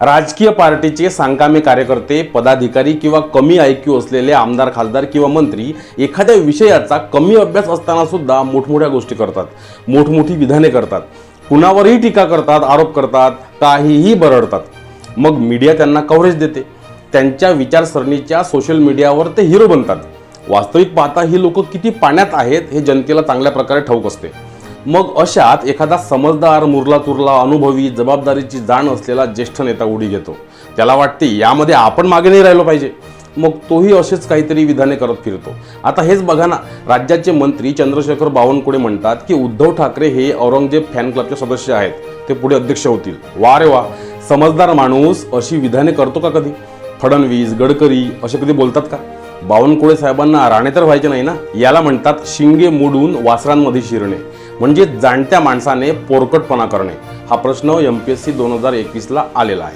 राजकीय पार्टीचे सांकामे कार्यकर्ते पदाधिकारी किंवा कमी आयक्यू असलेले आमदार खासदार किंवा मंत्री एखाद्या विषयाचा कमी अभ्यास असताना सुद्धा मोठमोठ्या गोष्टी करतात मोठमोठी विधाने करतात कुणावरही टीका करतात आरोप करतात काहीही बरडतात. मग मीडिया त्यांना कव्हरेज देते. त्यांच्या विचारसरणीच्या सोशल मीडियावर ते हिरो बनतात. वास्तविक पाहता ही लोक किती पाण्यात आहेत हे जनतेला चांगल्या प्रकारे ठाऊक असते. मग अशात एखादा समजदार मुरला तुरला अनुभवी जबाबदारीची जाण असलेला ज्येष्ठ नेता उडी घेतो. त्याला वाटते यामध्ये आपण मागे नाही राहिलो पाहिजे. मग तोही असेच काहीतरी विधाने करत फिरतो. आता हेच बघा ना राज्याचे मंत्री चंद्रशेखर बावनकुळे म्हणतात की उद्धव ठाकरे हे औरंगजेब फॅन क्लबचे सदस्य आहेत. ते पुढे अध्यक्ष होतील. वा रे वा समजदार माणूस अशी विधाने करतो का कधी? फडणवीस गडकरी असे कधी बोलतात का? बावनकुळे साहेबांना राणे तर व्हायचे नाही ना? याला म्हणतात शिंगे मोडून वासरांमध्ये शिरणे. म्हणजे जाणत्या माणसाने पोरकटपणा करणे. हा प्रश्न एम पी एस सी दोन हजार एकवीसला आलेला आहे.